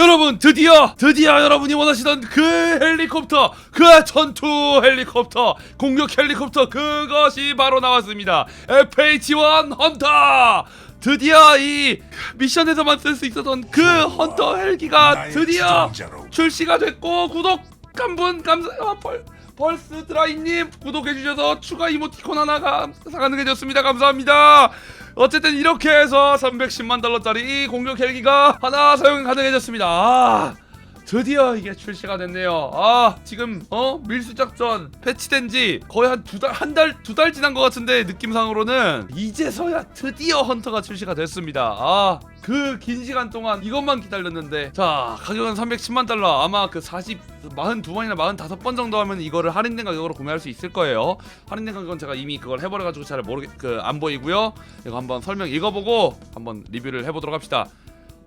여러분 드디어 드디어 여러분이 원하시던 그 헬리콥터 그 전투 헬리콥터 공격 헬리콥터 그것이 바로 나왔습니다. FH1 헌터! 드디어 이 미션에서만 쓸 수 있었던 그 헌터 헬기가 드디어 출시가 됐고 구독 한분 감사 아, 벌 벌스 드라이님 구독해 주셔서 추가 이모티콘 하나가 가능해졌습니다. 감사합니다. 어쨌든 이렇게 해서 310만 달러짜리 이 공격 헬기가 하나 사용 가능해졌습니다. 아 드디어 이게 출시가 됐네요. 아 지금 어? 밀수 작전 패치된 지 거의 한 두 달 한 달 두 달 지난 것 같은데 느낌상으로는 이제서야 드디어 헌터가 출시가 됐습니다. 아 그 긴 시간 동안 이것만 기다렸는데 자 가격은 310만 달러. 아마 그 40, 42번이나 45번 정도 하면 이거를 할인된 가격으로 구매할 수 있을 거예요. 할인된 가격은 제가 이미 그걸 해버려가지고 잘 모르겠 그안 보이고요. 이거 한번 설명 읽어보고 한번 리뷰를 해보도록 합시다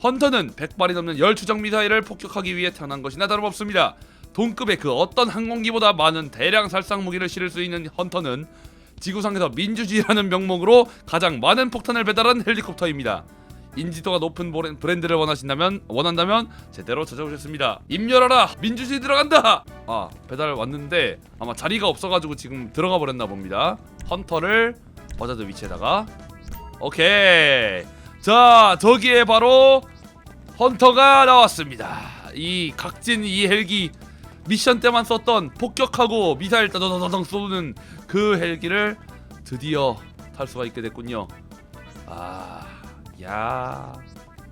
헌터는 100발이 넘는 열 추적 미사일을 폭격하기 위해 태어난 것이나 다름없습니다. 동급의 그 어떤 항공기보다 많은 대량 살상 무기를 실을 수 있는 헌터는 지구상에서 민주주의라는 명목으로 가장 많은 폭탄을 배달한 헬리콥터입니다. 인지도가 높은 브랜드를 원하신다면 원한다면 제대로 찾아오셨습니다. 입 열어라 민주주의 들어간다. 아 배달 왔는데 아마 자리가 없어가지고 지금 들어가 버렸나 봅니다. 헌터를 버자드 위치에다가 오케이 자 저기에 바로 헌터가 나왔습니다. 이 각진 이 헬기 미션 때만 썼던 폭격하고 미사일 따다다당 쏘는 그 헬기를 드디어 탈 수가 있게 됐군요. 아, 야,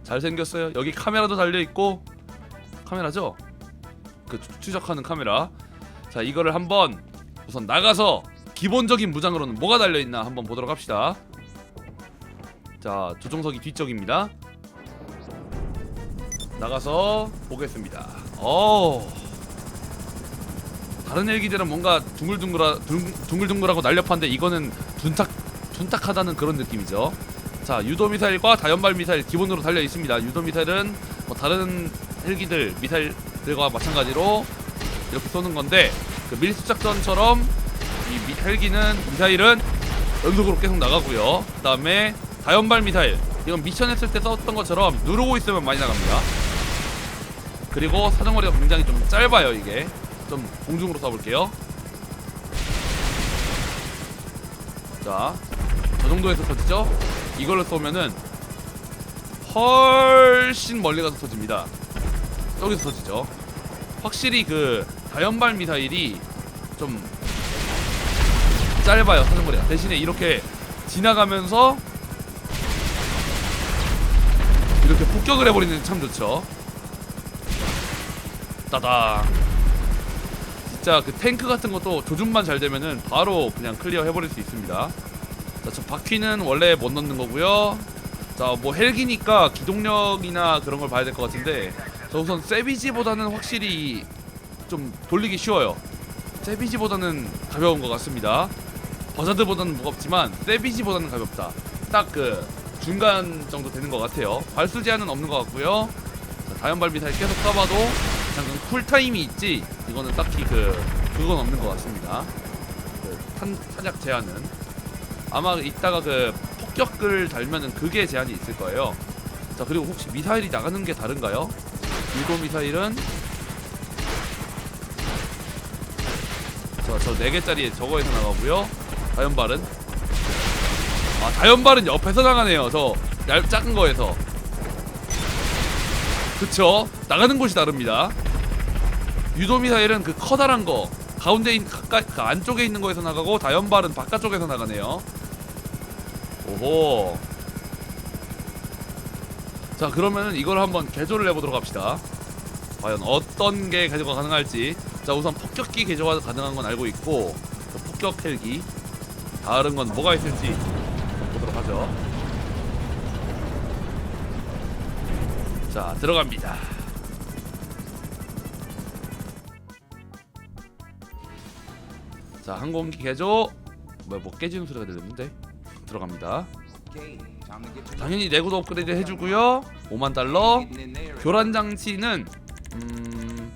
잘 생겼어요. 여기 카메라도 달려 있고 카메라죠? 그 추- 추적하는 카메라. 자, 이거를 한번 우선 나가서 기본적인 무장으로는 뭐가 달려 있나 한번 보도록 합시다. 자, 조종석이 뒤쪽입니다. 나가서 보겠습니다. 어. 다른 헬기들은 뭔가 둥글둥글하 둥, 둥글둥글하고 날렵한데 이거는 둔탁 둔탁하다는 그런 느낌이죠. 자, 유도 미사일과 다연발 미사일 기본으로 달려 있습니다. 유도 미사일은 뭐 다른 헬기들 미사일들과 마찬가지로 이렇게 쏘는 건데 그 밀수 작전처럼 이 미- 헬기는 미사일은 연속으로 계속 나가고요. 그다음에 다연발 미사일 이건 미션 했을 때 썼던 것처럼 누르고 있으면 많이 나갑니다. 그리고 사정거리가 굉장히 좀 짧아요 이게. 좀 공중으로 쏴볼게요. 자, 저 정도에서 터지죠? 이걸로 쏘면은 훨씬 멀리 가서 터집니다. 여기서 터지죠. 확실히 그 다연발 미사일이 좀 짧아요 사정거리가. 대신에 이렇게 지나가면서 이렇게 폭격을 해버리는 게참 좋죠 따다 진짜 그 탱크 같은 것도 조준만 잘 되면은 바로 그냥 클리어 해버릴 수 있습니다. 자 저 바퀴는 원래 못 넣는 거고요. 자 뭐 헬기니까 기동력이나 그런 걸 봐야 될 것 같은데 저 우선 세비지보다는 확실히 좀 돌리기 쉬워요. 세비지보다는 가벼운 것 같습니다. 버자드보다는 무겁지만 세비지보다는 가볍다. 딱 그 중간 정도 되는 것 같아요. 발수 제한은 없는 것 같고요. 자, 다연발 미사일 계속 쏴봐도 그 쿨타임이 있지 이거는 딱히 그 그건 없는 것 같습니다. 그 탄, 탄약 제한은. 아마 이따가 그 폭격을 달면은 그게 제한이 있을 거예요. 자 그리고 혹시 미사일이 나가는 게 다른가요? 유도 미사일은? 저저 4개짜리 저거에서 나가고요. 다연발은? 아 다연발은 옆에서 나가네요. 저 얇, 작은 거에서. 그쵸? 나가는 곳이 다릅니다 유도 미사일은 그 커다란 거 가운데 있는 가까 그 안쪽에 있는 거에서 나가고 다연발은 바깥쪽에서 나가네요. 오호. 자 그러면은 이걸 한번 개조를 해보도록 합시다. 과연 어떤 게 개조가 가능할지. 자 우선 폭격기 개조가 가능한 건 알고 있고 그 폭격 헬기. 다른 건 뭐가 있을지 보도록 하죠. 자 들어갑니다 자 항공기 개조. 뭐, 뭐 깨지는 소리가 들리는데? 들어갑니다. 당연히 내구도 업그레이드 해주고요. 5만 달러. 교란 장치는 음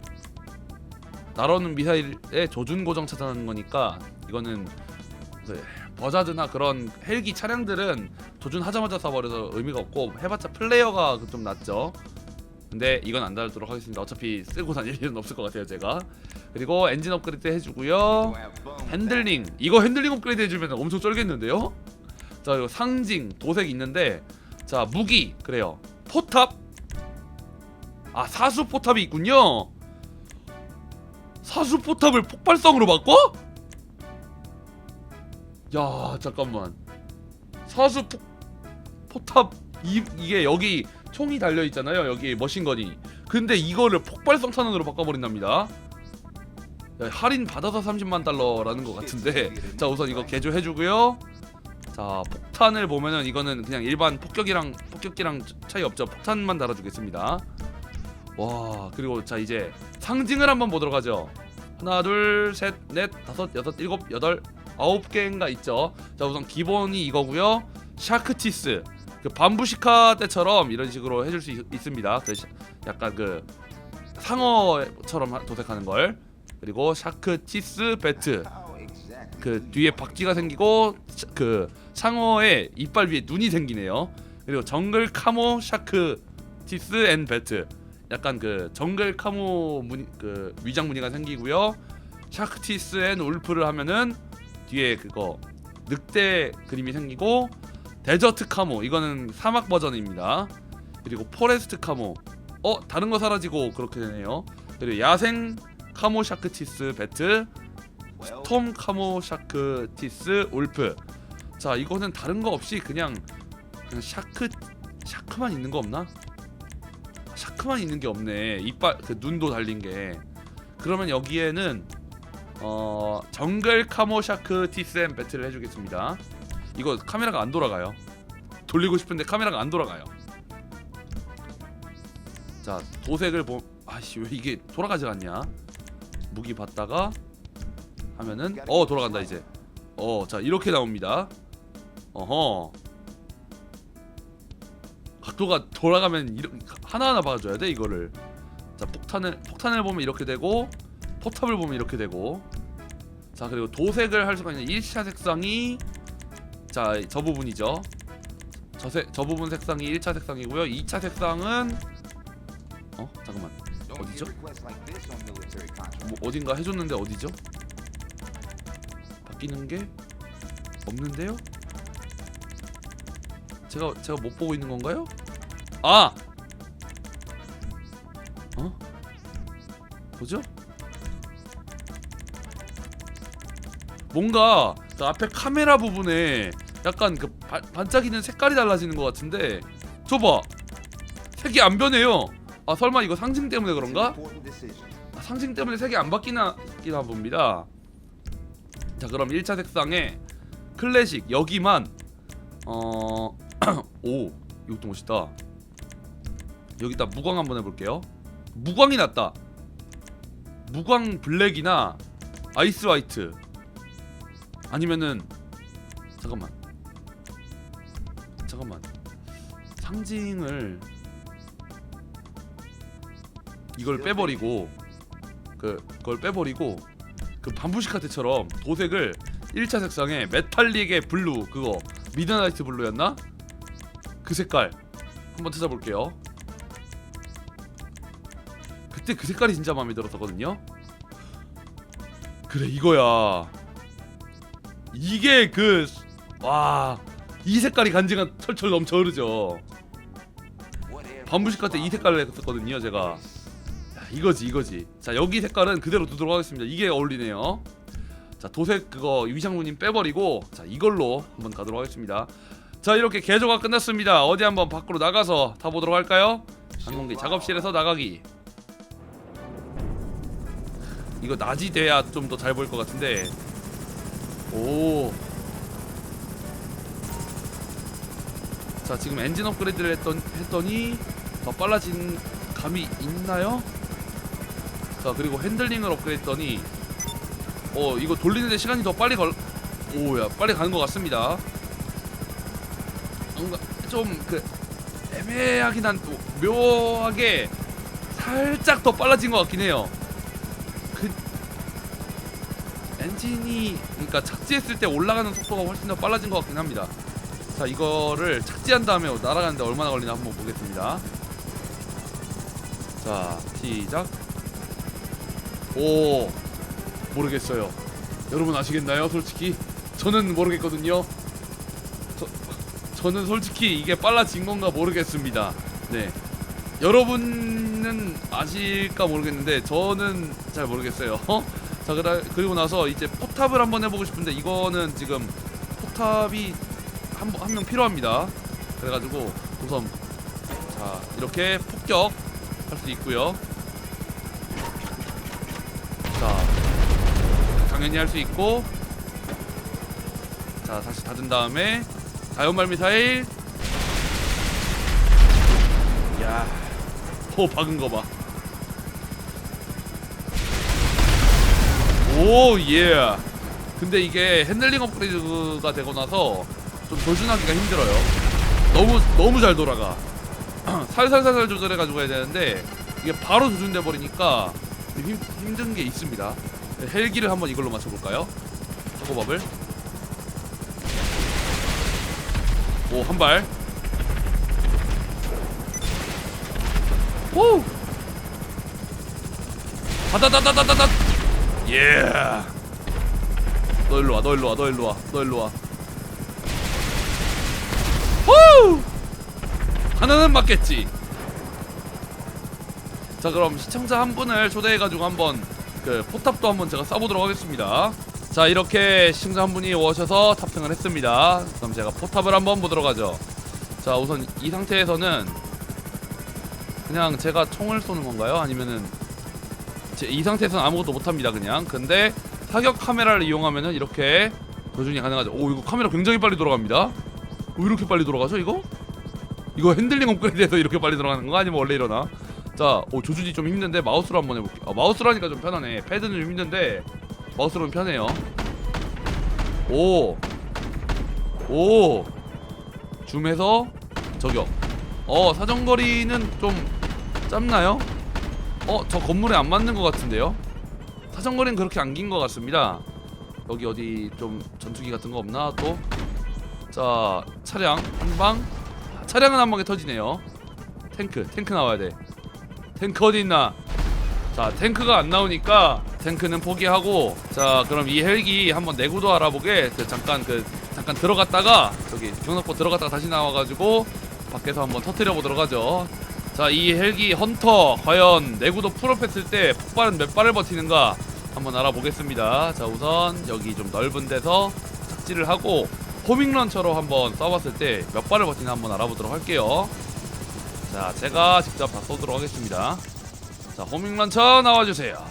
날아오는 미사일의 조준 고정 차단하는 거니까 이거는 그 버자드나 그런 헬기 차량들은 조준하자마자 쏴버려서 의미가 없고 해봤자 플레이어가 좀 낫죠 근데 이건 안 달도록 하겠습니다. 어차피 쓰고 다닐 일은 없을 것 같아요 제가. 그리고 엔진 업그레이드 해주고요. 핸들링. 이거 핸들링 업그레이드 해주면 엄청 쩔겠는데요? 자 그리고 상징 도색 있는데. 자 무기. 그래요. 포탑. 아 사수 포탑이 있군요. 사수 포탑을 폭발성으로 바꿔? 야 잠깐만. 사수 포, 포탑. 이, 이게 여기 총이 달려 있잖아요 여기 머신건이. 근데 이거를 폭발성 탄환으로 바꿔버린답니다. 야, 할인 받아서 30만 달러라는 것 같은데. 자 우선 이거 개조해주고요. 자 폭탄을 보면은 이거는 그냥 일반 폭격이랑 폭격기랑 차이 없죠. 폭탄만 달아주겠습니다. 와 그리고 자 이제 상징을 한번 보도록 하죠. 하나 둘셋넷 다섯 여섯 일곱 여덟 아홉 개인가 있죠. 자 우선 기본이 이거고요. 샤크티스 그 밤부시카 때처럼 이런 식으로 해줄 수 있, 있습니다 그 샤- 약간 그 상어처럼 하- 도색하는 걸 그리고 샤크티스 배트 그 뒤에 박쥐가 생기고 샤- 그 상어의 이빨 위에 눈이 생기네요. 그리고 정글 카모 샤크 티스 앤 배트 약간 그 정글 카모 무늬 그 위장 무늬가 생기고요. 샤크 티스 앤 울프를 하면은 뒤에 그거 늑대 그림이 생기고 데저트 카모 이거는 사막 버전입니다. 그리고 포레스트 카모 어 다른 거 사라지고 그렇게 되네요. 그리고 야생 카모 샤크 티스 배트 스톰 카모 샤크 티스 울프 자 이거는 다른 거 없이 그냥 그냥 샤크 샤크만 있는 거 없나? 샤크만 있는 게 없네 이빨 그 눈도 달린 게 그러면 여기에는 어 정글 카모 샤크 티스 앤 배틀을 해주겠습니다 이거 카메라가 안 돌아가요. 돌리고 싶은데 카메라가 안 돌아가요. 자 도색을 보 아씨 왜 이게 돌아가지 않냐? 무기 받다가 하면은 어 돌아간다 이제. 어 자 이렇게 나옵니다. 어허. 각도가 돌아가면 이렇게 하나하나 봐줘야 돼 이거를. 자 폭탄을 폭탄을 보면 이렇게 되고 포탑을 보면 이렇게 되고. 자 그리고 도색을 할 수가 있는 1차 색상이 자 저 부분이죠 저, 세, 저 부분 색상이 1차 색상이고요 2차 색상은 어 잠깐만 어디죠? 뭐 어딘가 해줬는데 어디죠? 바뀌는 게 없는데요? 제가 제가 못 보고 있는 건가요? 아! 어? 뭐죠? 뭔가 그 앞에 카메라 부분에 약간 그 바, 반짝이는 색깔이 달라지는 것 같은데 저봐 색이 안 변해요 아 설마 이거 상징 때문에 그런가? 아, 상징 때문에 색이 안 바뀌나 끼나 봅니다. 자 그럼 1차 색상에 클래식 여기만 어... 오 이것도 멋있다. 여기다 무광 한번 해볼게요. 무광이 낫다. 무광 블랙이나 아이스 화이트 아니면은 잠깐만 잠깐만 상징을 이걸 빼버리고 그 그걸 빼버리고 그 반부시카트처럼 도색을 1차 색상에 메탈릭의 블루 그거 미드나이트 블루였나? 그 색깔 한번 찾아볼게요. 그때 그 색깔이 진짜 마음에 들었었거든요. 그래 이거야. 이게 그 와 이 색깔이 간지가 철철 넘쳐 흐르죠. 반부시카 때이 색깔을 했었거든요 제가. 야, 이거지 이거지. 자 여기 색깔은 그대로 두도록 하겠습니다. 이게 어울리네요. 자 도색 그거 위장무님 빼버리고 자 이걸로 한번 가도록 하겠습니다. 자 이렇게 개조가 끝났습니다. 어디 한번 밖으로 나가서 타보도록 할까요? 항공기 작업실에서 나가기. 이거 낮이 돼야 좀 더 잘 보일 것 같은데. 오. 자 지금 엔진 업그레이드를 했던, 했더니 더 빨라진 감이 있나요? 자 그리고 핸들링을 업그레이드했더니 어 이거 돌리는데 시간이 더 빨리 걸 오야 빨리 가는 것 같습니다. 뭔가 좀 그 애매하긴 한 묘하게 살짝 더 빨라진 것 같긴 해요. 그 엔진이 그러니까 착지했을 때 올라가는 속도가 훨씬 더 빨라진 것 같긴 합니다 자 이거를 착지한 다음에 날아가는데 얼마나 걸리나 한번 보겠습니다. 자 시작. 오 모르겠어요. 여러분 아시겠나요? 솔직히? 저는 모르겠거든요. 저, 저는 솔직히 이게 빨라진 건가 모르겠습니다. 네. 여러분은 아실까 모르겠는데 저는 잘 모르겠어요. 자 그라, 그리고 나서 이제 포탑을 한번 해보고 싶은데 이거는 지금 포탑이 한 한 명 필요합니다 그래가지고 우선 자 이렇게 폭격 할 수 있고요 자 당연히 할 수 있고 자 다시 닫은 다음에 자연발 미사일 야, 호 박은 거 봐. 오 예. 근데 이게 핸들링 업그레이드가 되고 나서 좀 조준하기가 힘들어요. 너무 너무 잘 돌아가. 살살살살 조절해가지고 해야 되는데 이게 바로 조준돼 버리니까 힘, 힘든 게 있습니다. 헬기를 한번 이걸로 맞춰볼까요? 사고밥을. 오 한 발. 오! 다다다다다다다. 예. 너 일로 와. 너 일로 와. 너 일로 와. 너 일로 와. 후! 하나는 맞겠지. 자, 그럼 시청자 한 분을 초대해 가지고 한번 그 포탑도 한번 제가 쏴보도록 하겠습니다. 자, 이렇게 시청자 한 분이 오셔서 탑승을 했습니다. 그럼 제가 포탑을 한번 보도록 하죠. 자, 우선 이 상태에서는 그냥 제가 총을 쏘는 건가요? 아니면은 제, 이 상태에서는 아무것도 못합니다 그냥 근데 사격 카메라를 이용하면은 이렇게 조준이 가능하죠 오 이거 카메라 굉장히 빨리 돌아갑니다 왜 이렇게 빨리 돌아가죠 이거? 이거 핸들링 업그레이드해서 이렇게 빨리 돌아가는 거 아니면 원래 이러나? 자, 오 조준이 좀 힘든데 마우스로 한번 해볼게요 아, 마우스로 하니까 좀 편하네 패드는 좀 힘든데 마우스로는 편해요 오 오 줌해서 저격 어 사정거리는 좀 짧나요? 어 저 건물에 안 맞는 것 같은데요? 사정거리는 그렇게 안 긴 것 같습니다 여기 어디 좀 전투기 같은 거 없나 또? 자 차량 한방. 차량은 한 방에 터지네요. 탱크 탱크 나와야 돼. 탱크 어디 있나? 자 탱크가 안 나오니까 탱크는 포기하고 자 그럼 이 헬기 한번 내구도 알아보게. 그 잠깐 그 잠깐 들어갔다가 저기 경납고 들어갔다가 다시 나와가지고 밖에서 한번 터트려 보도록 하죠. 자 이 헬기 헌터 과연 내구도 풀업했을 때 폭발은 몇 발을 버티는가 한번 알아보겠습니다. 자 우선 여기 좀 넓은 데서 착지를 하고 호밍런처로 한번 쏴봤을 때 몇 발을 버티나 한번 알아보도록 할게요. 자 제가 직접 다 쏘도록 하겠습니다. 자 호밍런처 나와주세요.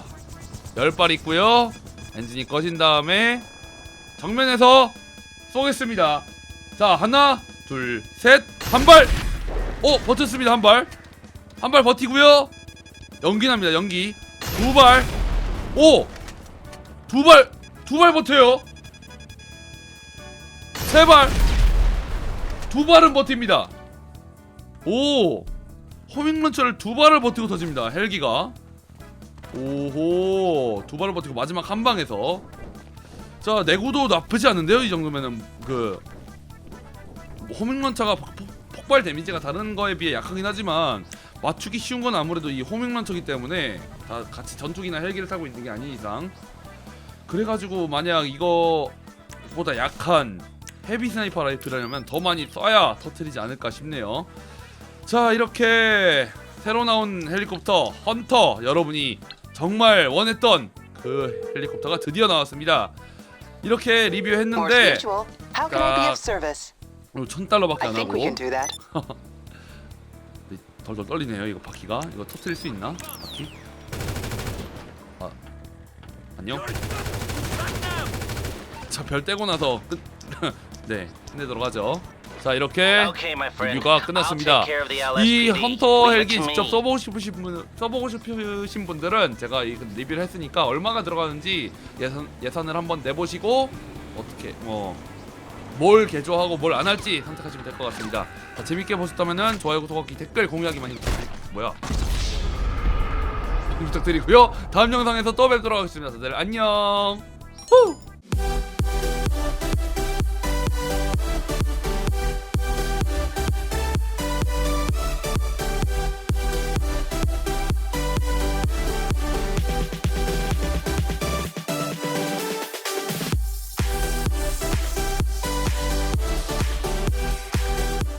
10발 있고요. 엔진이 꺼진 다음에 정면에서 쏘겠습니다. 자 하나 둘셋 한발! 오 버텼습니다 한발. 한 발 버티고요. 연기 납니다 연기. 두발오두 발두발 버텨요 세발 두 발은 버팁니다. 오. 호밍런처를 두 발을 버티고 터집니다 헬기가. 오호. 두 발을 버티고 마지막 한 방에서. 자 내구도 나쁘지 않은데요 이 정도면은 그 호밍런처가 폭- 폭- 폭발 데미지가 다른 거에 비해 약하긴 하지만 맞추기 쉬운 건 아무래도 이 호밍런처기 때문에 다 같이 전투기나 헬기를 타고 있는 게 아닌 이상. 그래가지고 만약 이거보다 약한 헤비 스나이퍼 라이플이라면 더 많이 쏴야 터트리지 않을까 싶네요. 자 이렇게 새로 나온 헬리콥터 헌터 여러분이 정말 원했던 그 헬리콥터가 드디어 나왔습니다. 이렇게 리뷰했는데? 천 달러밖에 안 하고. 덜덜 떨리네요 이거 바퀴가. 이거 터트릴 수 있나? 바퀴? 아 안녕? 자 별 떼고 나서 끝 네 끝내도록 하죠 자 이렇게. 리뷰가 끝났습니다 이. 헌터 헬기 직접. 써보고 싶으신 분 써보고 싶으신 분들은 제가 이 리뷰를 했으니까 얼마가 들어가는지 예산 예산을 한번 내보시고 어떻게 뭐 뭘 개조하고 뭘 안 할지 선택하시면 될 것 같습니다. 자, 재밌게 보셨다면은 좋아요, 구독하기, 댓글 공유하기 많이 부탁드리 뭐야? 부탁드리고요. 다음 영상에서 또 뵙도록 하겠습니다. 다들 안녕. 후!